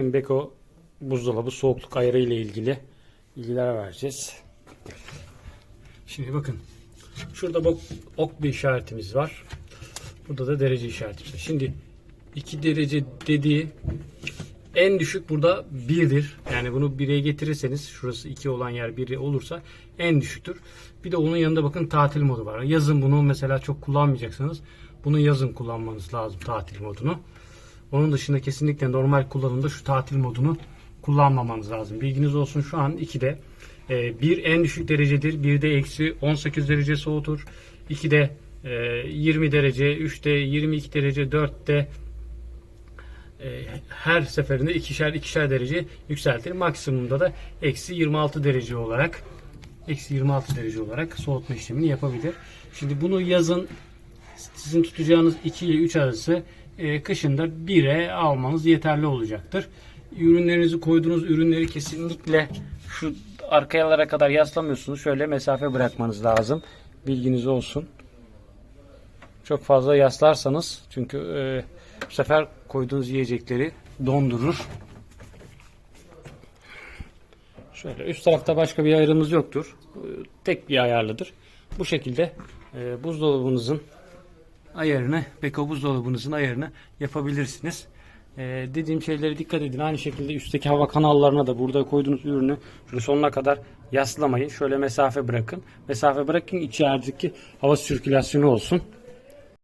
Beko buzdolabı soğukluk ayarı ile ilgili bilgiler vereceğiz. Şimdi bakın. Şurada bak ok bir işaretimiz var. Burada da derece işaretimiz var. Şimdi 2 derece dediği en düşük burada 1'dir. Yani bunu 1'e getirirseniz şurası 2 olan yer 1 olursa en düşüktür. Bir de onun yanında bakın tatil modu var. Yazın bunu mesela çok kullanmayacaksınız. Bunu yazın kullanmanız lazım tatil modunu. Onun dışında kesinlikle normal kullanımda şu tatil modunu kullanmamanız lazım. Bilginiz olsun şu an 2'de. 1 en düşük derecedir. 1'de eksi 18 derece soğutur. 2'de 20 derece, 3'te 22 derece, 4'te e, her seferinde ikişer ikişer derece yükseltir. Maksimumda da eksi 26 derece olarak eksi 26 derece olarak soğutma işlemini yapabilir. Şimdi bunu yazın sizin tutacağınız 2 ile 3 arası e, kışında 1'e almanız yeterli olacaktır. Ürünlerinizi koyduğunuz ürünleri kesinlikle şu arkayalara kadar yaslamıyorsunuz. Şöyle mesafe bırakmanız lazım. Bilginiz olsun. Çok fazla yaslarsanız çünkü e, bu sefer koyduğunuz yiyecekleri dondurur. Şöyle üst tarafta başka bir ayarımız yoktur. E, Tek bir ayarlıdır. Bu şekilde e, buzdolabınızın ayarını, Beko buzdolabınızın ayarını yapabilirsiniz. E, dediğim şeylere dikkat edin. Aynı şekilde üstteki hava kanallarına da burada koyduğunuz ürünü şöyle sonuna kadar yaslamayın. Şöyle mesafe bırakın. Mesafe bırakın içerideki hava sirkülasyonu olsun.